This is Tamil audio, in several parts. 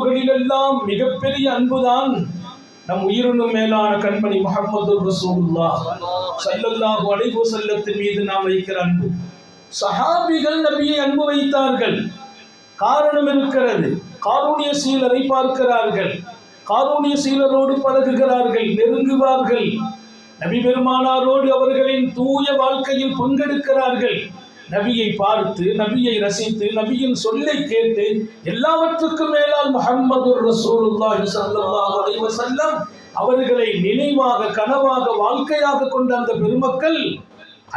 அன்புகளிலெல்லாம் மிகப்பெரிய அன்புதான் நம் உயிரினும் மேலான கண்மணி முகமது ரசூலுல்லாஹ். ஸல்லல்லாஹு அலைஹி செல்லத்தின் மீது நாம் வைக்கிற அன்பு. சஹாபிகள் நபியை அன்பு வைத்தார்கள். காரணம் இருக்கிறது. காரூணிய சீலரை பார்க்கிறார்கள். காரூணிய சீலரோடு பழகுகிறார்கள் நெருங்குவார்கள். நபி பெருமானாரோடு அவர்களின் தூய வாழ்க்கையில் பங்கெடுக்கிறார்கள். நபியை பார்த்து நபியை ரசித்து நபியின் சொல்லை கேட்டு எல்லாவற்றுக்கும் மேலால் முகமது ரசூலுல்லாஹி ஸல்லல்லாஹு அலைஹி வஸல்லம் அவர்களை நினைவாக கனவாக வாழ்க்கையாக கொண்ட அந்த பெருமக்கள்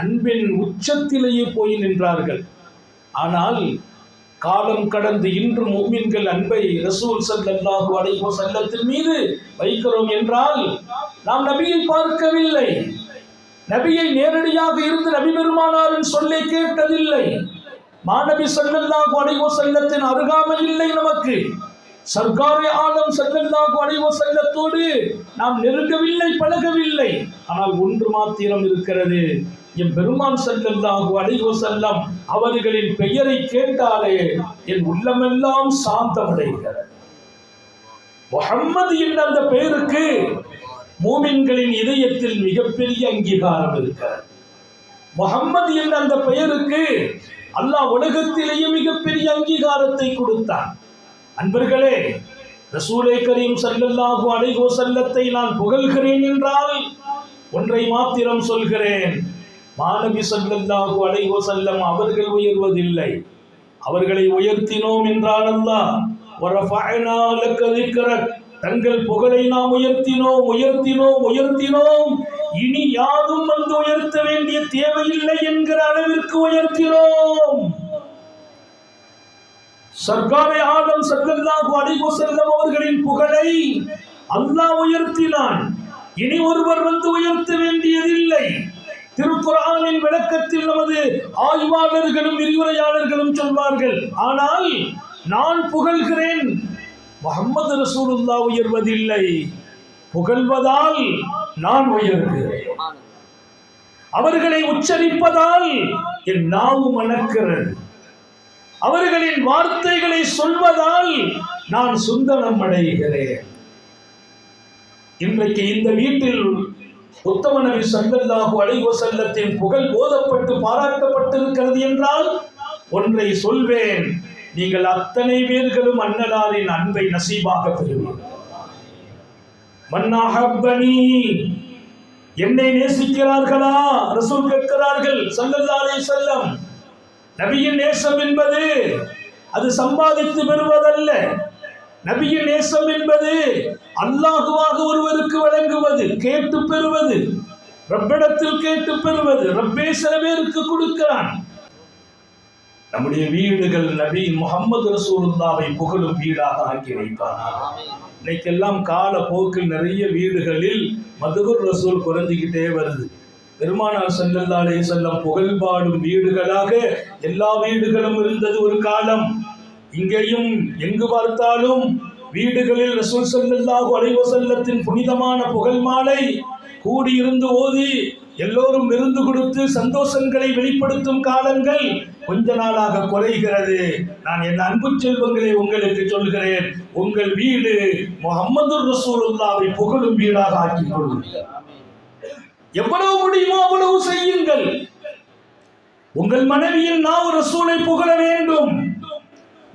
அன்பின் உச்சத்திலேயே போய் நின்றார்கள். ஆனால் காலம் கடந்து இன்று மூமின்கள் அன்பை ரசூல் ஸல்லல்லாஹு அலைஹி வஸல்லத்தின் மீது வைக்கிறோம் என்றால் நாம் நபியை பார்க்கவில்லை. நபியை நேரடியாக இருந்து நபி பெருமானாரின் சொல்லை கேட்டதில்லை. மாநபி ஸல்லல்லாஹு அடைவோ செல்லத்தின் அருகாமல் இல்லை நமக்கு. சர்க்காரி ஆலம் ஸல்லல்லாஹு அடைவோ செல்லத்தோடு நாம் நெருங்கவில்லை பழகவில்லை. ஆனால் ஒன்று மாத்திரம் இருக்கிறது. என் பெருமான் ஸல்லல்லாஹு அடைவோ செல்லம் அவர்களின் பெயரை கேட்டாலே என் உள்ளமெல்லாம் சாந்தமடைகிறது. முகம்மது என்ற அந்த பெயருக்கு மூமின்களின் இதயத்தில் மிகப்பெரிய அங்கீகாரம் இருக்கிறது. முகம்மது என்ற அந்த பெயருக்கு அல்லாஹ் உலகத்திலேயே மிகப்பெரிய அங்கீகாரத்தை கொடுத்தான். அன்பர்களே ரசூலை கரீம் சல்லல்லாஹு அலைகோ செல்லத்தை நான் புகழ்கிறேன் என்றால் ஒன்றை மாத்திரம் சொல்கிறேன். மாணவி சல்லல்லாஹு அலைகோ செல்லம் அவர்கள் உயர்வதில்லை. அவர்களை உயர்த்தினோம் என்றால் அல்லாஹ் தங்கள் புகழை நாம் உயர்த்தினோம் உயர்த்தினோம் உயர்த்தினோம். இனி யாரும் வந்து உயர்த்த வேண்டிய தேவையில்லை என்கிற அளவிற்கு உயர்த்தினோம். சர்க்காரை ஆலம் சல்லல்லாஹு அடிவு வஸல்லம் அவர்களின் புகழை அல்லாஹ் உயர்த்தினான். இனி ஒருவர் வந்து உயர்த்த வேண்டியதில்லை. திருக்குறானின் விளக்கத்தில் நமது ஆய்வாளர்களும் விரிவுரையாளர்களும் சொல்வார்கள் ஆனால் நான் புகழ்கிறேன் முகமது ரசூலுல்லா உயர்வதில்லை. புகழ்வதால் நான் உயர்கிறேன் அவர்களை உச்சரிப்பதால் என் நாவு மணக்கிறது அவர்களின் வார்த்தைகளை சொல்வதால் நான் சுந்தரம் அடைகிறேன். இன்றைக்கு இந்த வீட்டில் உத்தம நபி ஸல்லல்லாஹு அலைஹி வஸல்லத்தின் புகழ் போதப்பட்டு பாராட்டப்பட்டிருக்கிறது என்றால் ஒன்றை சொல்வேன். நீங்கள் அத்தனை பேர்களும் அன்னலாரின் அன்பை நசீபாக பெறுவீர்கள் மன்னாஹப்பனி என்னை நேசிக்கிறார்களா? ரசூல் கேட்கிறார்கள் சல்லல்லாலே செல்லம் நபியின் நேசம் என்பது அது சம்பாதித்து பெறுவதல்ல. நபியின் நேசம் என்பது அல்லாஹுவாக ஒருவருக்கு வழங்குவது கேட்டு பெறுவது ரப்பிடத்தில் கேட்டு பெறுவது ரப்பே சில பேருக்கு கொடுக்கிறான். நம்முடைய வீடுகள் நபி முகமது ரசூலுல்லாவை புகழும் வீடாக ஆக்கி வைப்பானார் இன்னைக்கெல்லாம் கால போக்கில் நிறைய வீடுகளில் மதுகுர் ரசூல் குறைஞ்சிக்கிட்டே வருது. பெருமானார் ஸல்லல்லாஹு அலைஹி வஸல்லம் புகழ் பாடும் வீடுகளாக எல்லா வீடுகளும் இருந்தது ஒரு காலம். இங்கேயும் எங்கு பார்த்தாலும் வீடுகளில் ரசூல் செல்லல்லாஹு அலைவ செல்லத்தின் புனிதமான புகழ் மாலை கூடியிருந்து ஓதி எல்லோரும் விருந்து கொடுத்து சந்தோஷங்களை வெளிப்படுத்தும் காலங்கள் கொஞ்ச நாளாக குறைகிறது. நான் என் அன்பு செல்வங்களை உங்களுக்கு சொல்கிறேன் உங்கள் வீடு முகமது ரசூலுல்லாவை புகழும் வீடாக ஆக்கிக் கொள்ளுங்கள் எவ்வளவு முடியுமோ அவ்வளவு செய்யுங்கள். உங்கள் மனைவியின் நாவு ரசூலை புகழ வேண்டும்.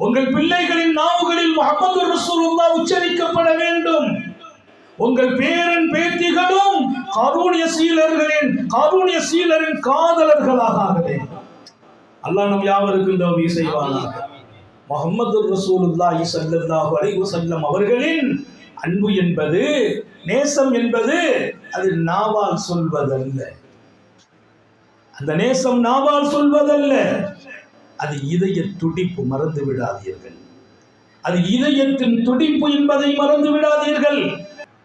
உங்கள் பிள்ளைகளின் நாவுகளில் முகமது ரசூலுல்லா உச்சரிக்கப்பட வேண்டும். உங்கள் பேரன் பேத்திகளும் காரூணிய சீலர்களின் காரூணிய சீலரின் காதலர்களாக ஆக வேண்டும். அல்லாஹ் நம் யாவருக்கும் உதவி செய்வானாக. முகமது ரசூலுல்லாஹி ஸல்லல்லாஹு அலைஹி வஸல்லம் அவர்களின் அன்பு என்பது நேசம் என்பது அது நாவால் சொல்வதல்ல. அந்த நேசம் நாவால் சொல்வதல்ல. அது இதய துடிப்பு மறந்து விடாதீர்கள். அது இதயத்தின் துடிப்பு என்பதை மறந்து விடாதீர்கள்.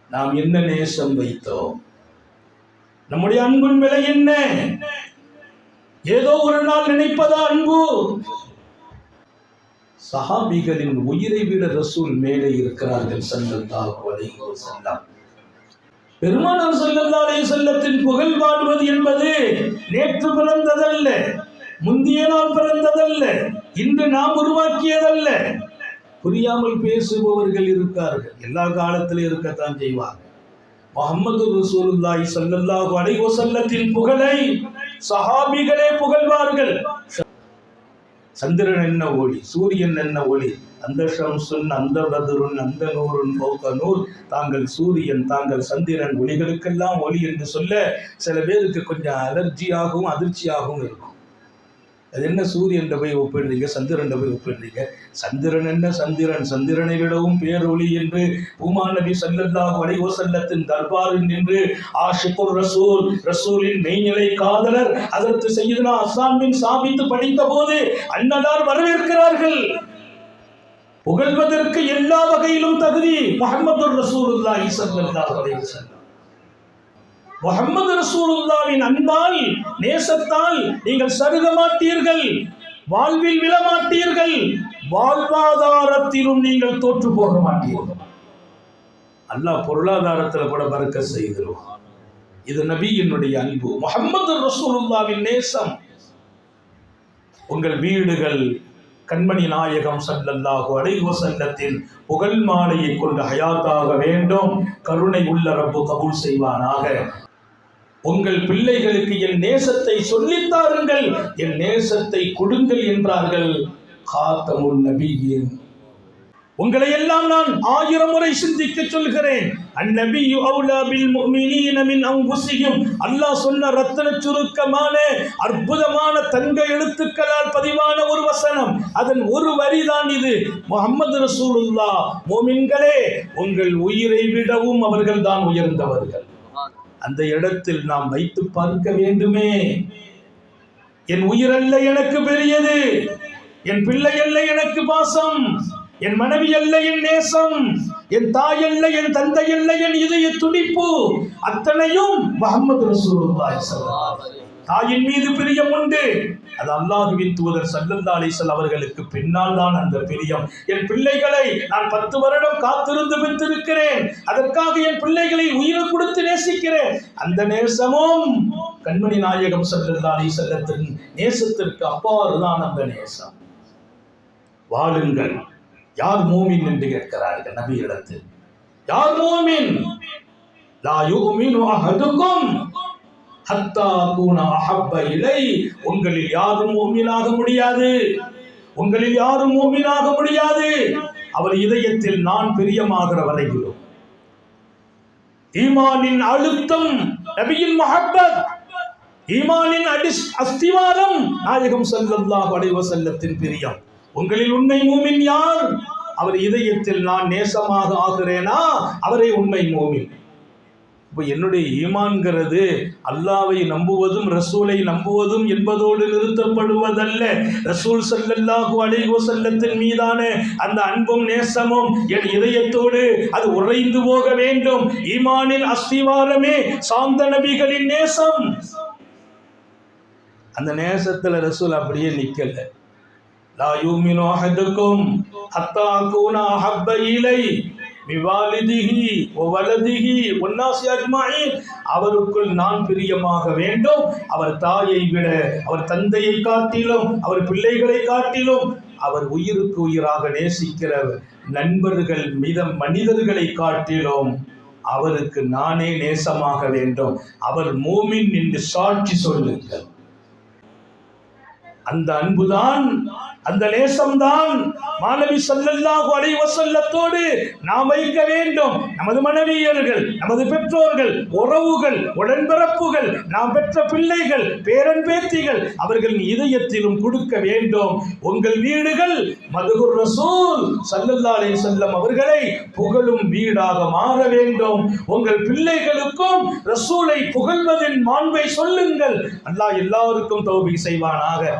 நாம் என்ன நேசம் வைத்தோம்? நம்முடைய அன்பின் விலை என்ன? ஏதோ ஒரு நாள் நினைப்பதா அன்பு? சஹாபிகளின் உயிரை விட ரசூல் மேலே இருக்கிறார்கள் ஸல்லல்லாஹு அலைஹி பெருமானார் ஸல்லல்லாஹு அலைஹி புகழ் பாடுவது என்பது நேற்று பிறந்ததல்ல முந்திய நாள் பிறந்ததல்ல இன்று நாம் உருவாக்கியதல்ல. புரியாமல் பேசுபவர்கள் இருக்கார்கள் எல்லா காலத்திலும் இருக்கத்தான் செய்வார்கள். முகமது ரசூலுல்லாஹி ஸல்லல்லாஹு அலைஹி வஸல்லத்தின் புகழை சஹாபிகளே புகழ்வார்கள். சந்திரன் என்ன ஒளி சூரியன் என்ன ஒளி? அந்த ஷம்சுன் அந்த பதுருன் அந்த நூறுன் பௌக்க நூர் தாங்கள் சூரியன் தாங்கள் சந்திரன் ஒளிகளுக்கெல்லாம் ஒளி என்று சொல்ல சில பேருக்கு கொஞ்சம் அலர்ஜியாகவும் அதிர்ச்சியாகவும் இருக்கும். அது என்ன சூரியன் போய் ஒப்பிடுறீங்க? சந்திரன் போய் ஒப்பிடுறீங்க? சந்திரன் என்ன சந்திரன்? சந்திரனை விடவும் பேரொளி என்று பூமா நபி சல்லல்லாஹ் அலைஹி செல்லத்தின் தர்பாரில் நின்று ஆஷிகுர் ரசூல் ரசூலின் மெய்நிலை காதலர் அதற்கு செய்யுதுனா அசாமின் சாமித்து படித்த போது அன்னதார் வரவேற்கிறார்கள். புகழ்வதற்கு எல்லா வகையிலும் தகுதி முகமது ரசூலுல்லாஹி ஸல்லல்லாஹு அலைஹி வஸல்லம். முகமது ரசூலுல்லாவின் அன்பால் நேசத்தால் நீங்கள் சருக மாட்டீர்கள் வாழ்வில் விழமாட்டீர்கள் வாழ்வாதாரத்திலும் நீங்கள் தோற்று போக மாட்டீர்கள். அல்லாஹ் பொருளாதாரத்தில் கூட பறக்க செய்திருவான். இது நபியினுடைய அன்பு. முகமது ரசூலுல்லாவின் நேசம். உங்கள் வீடுகள் கண்மணி நாயகம் சல்லல்லாஹு அலைஹி வஸல்லத்தின் புகழ் மாலையை கொண்டு ஹயாத்தாக வேண்டும். கருணை உள்ள ரப்பு கபூல் செய்வானாக. உங்கள் பிள்ளைகளுக்கு என் நேசத்தை சொல்லித்தாருங்கள் என் நேசத்தை கொடுங்கள் என்றார்கள் காத்தமுல் நபியின் உங்களை எல்லாம் நான் ஆயிரம் முறை சிந்திக்க சொல்கிறேன். அந்நபியு அவுலா பில் முஃமினீன மின் அன்ஃபுஸிஹிம் அல்லாஹ் சொன்ன ரத்தன சுருக்கமான அற்புதமான தங்க எழுத்துக்களால் பதிவான ஒரு வசனம். அதன் ஒரு வரிதான் இது. முஹம்மது ரசூலுல்லாஹ் மோமின்களே உங்கள் உயிரை விடவும் அவர்கள் தான் உயர்ந்தவர்கள். அந்த இடத்தில் நாம் வைத்து பார்க்க வேண்டுமே. என் உயிரல்ல எனக்கு பெரியது. என் பிள்ளை அல்ல எனக்கு பாசம். என் மனைவி அல்ல என் நேசம். என் தாய் அல்ல என் தந்தை அல்ல என் இதய துடிப்பு. அத்தனையும் முகமது ரசூலுல்லாஹி ஸல்லல்லாஹு அலைஹி வஸல்லம். தாயின் மீது பிரியம் உண்டு. அது அல்லாஹுவின் தூதர் சல்லல்லா அலிசல் அவர்களுக்கு பின்னால் தான் அந்த பிரியம். என் பிள்ளைகளை நான் பத்து வருடம் காத்திருந்து பெற்றிருக்கிறேன் அதற்காக என் பிள்ளைகளை உயிரை கொடுத்து நேசிக்கிறேன். அந்த நேசமும் கண்மணி நாயகம் சல்லல்லா அலிசல்லத்தின் நேசத்திற்கு அப்பாறுதான் அந்த நேசம். வாழுங்கள். யார் மூமின் என்று கேட்கிறார்கள் நபி இடத்தில் யார் மூமின்? லா யுமினு அஹதுக்கும். ஹத்தா கூன அஹப்ப இலை. உங்களில் யாரும் மூமினாக முடியாது. உங்களில் யாரும் மூமினாக முடியாது. அவர் இதயத்தில் நான் பிரியமாகிற வரையிலும் ஈமானின் அழுத்தம் நபியின் மஹப்பத். ஈமானின் அடி அஸ்திவாரம். நாயகம் ஸல்லல்லாஹு அலைஹி செல்லத்தின் பிரியம். உங்களில் உண்மை மூமின் யார்? அவர் இதயத்தில் நான் நேசமாக ஆகிறேனா? அவரே உண்மை மூமின். இப்போ என்னுடைய ஈமான்கிறது அல்லாவை நம்புவதும் ரசூலை நம்புவதும் என்பதோடு நிறுத்தப்படுவதல்ல. ரசூல் சல்லல்லாஹு அலைஹோ செல்லத்தின் மீதான அந்த அன்பும் நேசமும் என் இதயத்தோடு அது உறைந்து போக வேண்டும். ஈமானின் அஸ்திவாரமே சாந்த நபிகளின் நேசம். அந்த நேசத்தில் ரசூல் அப்படியே நிக்கல. லா யூமினு அஹதுக்கும் ஹத்தா கூனா ஹப்ப இலை. மிவாலிதிஹி வலதிஹி ஒன்னாசி அஜ்மாயின். அவருக்குள் நான் பிரியமாக வேண்டும். அவர் தாயை விட அவர் தந்தையை காட்டிலும் அவர் பிள்ளைகளை காட்டிலும் அவர் உயிருக்கு உயிராக நேசிக்கிற நண்பர்கள் மிதம் மனிதர்களை காட்டிலும் அவருக்கு நானே நேசமாக வேண்டும். அவர் மூமின் என்று சாட்சி சொல்லுங்கள். அந்த அன்புதான் அந்த நேசம்தான் மாணவி ஸல்லல்லாஹு அலைஹி வஸல்லத்தோடு நாம் வைக்க வேண்டும். நமது மனைவியர்கள் நமது பெற்றோர்கள் உறவுகள் உடன்பிறப்புகள் நாம் பெற்ற பிள்ளைகள் பேரன் பேத்திகள் அவர்களின் இதயத்திலும் கொடுக்க வேண்டும். உங்கள் வீடுகள் மதுகுர் ரசூல் ஸல்லல்லாஹு அலைஹி அவர்களை புகழும் வீடாக மாற வேண்டும். உங்கள் பிள்ளைகளுக்கும் ரசூலை புகழ்வதின் மாண்பை சொல்லுங்கள். அல்லாஹ் எல்லாருக்கும் தௌபி செய்வானாக.